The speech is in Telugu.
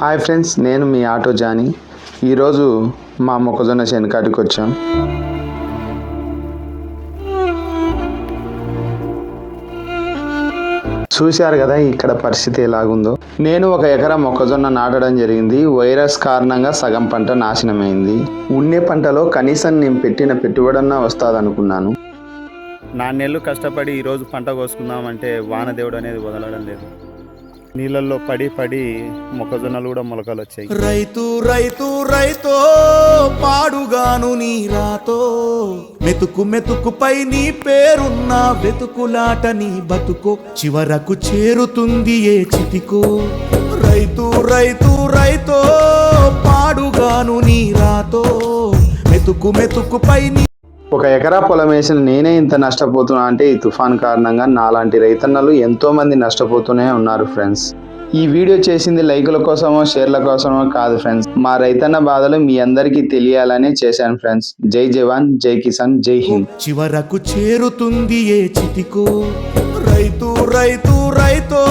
హాయ్ ఫ్రెండ్స్ నేను మీ ఆటో జాని. ఈరోజు మా మొక్కజొన్న శనకాటికి వచ్చాం. చూశారు కదా ఇక్కడ పరిస్థితి ఎలాగుందో? నేను ఒక ఎకరా మొక్కజొన్న నాటడం జరిగింది. వైరస్ కారణంగా సగం పంట నాశనమైంది. ఉండే పంటలో కనీసం నేను పెట్టిన పెట్టుబడన్నా వస్తుంది అనుకున్నాను నాన్నెళ్ళు కష్టపడి ఈరోజు పంట కోసుకుందామంటే వానదేవుడు అనేది వదలడం లేదు. నీళ్ళల్లో పడి పడి మొక్కజొన్నలు కూడా మొలకలు వచ్చాయి. రైతు రైతు రైతో పాడుగాను నీ రాతో. మెతుకు మెతుకుపై నీ పేరున్న వెతుకులాట నీ బతుకో. చివరకు చేరుతుంది ఏ చితికో. రైతు రైతు రైతో పాడుగాను నీ రాతో. మెతుకు మెతుకుపై నీ ఒక ఎకరా పొలం వేసిన నేనే ఇంత నష్టపోతున్నా అంటే ఈ తుఫాన్ కారణంగా నాలాంటి రైతన్నలు ఎంతోమంది నష్టపోతూనే ఉన్నారు ఫ్రెండ్స్. ఈ వీడియో చేసింది లైకుల కోసమో షేర్ల కోసమో కాదు ఫ్రెండ్స్. మా రైతన్న బాధలు మీ అందరికీ తెలియాలనే చేశాను ఫ్రెండ్స్. జై జవాన్ జై కిసాన్ జై హింద్. చివరకు చేరుతుంది ఏ చితికో రైతు రైతు రైతో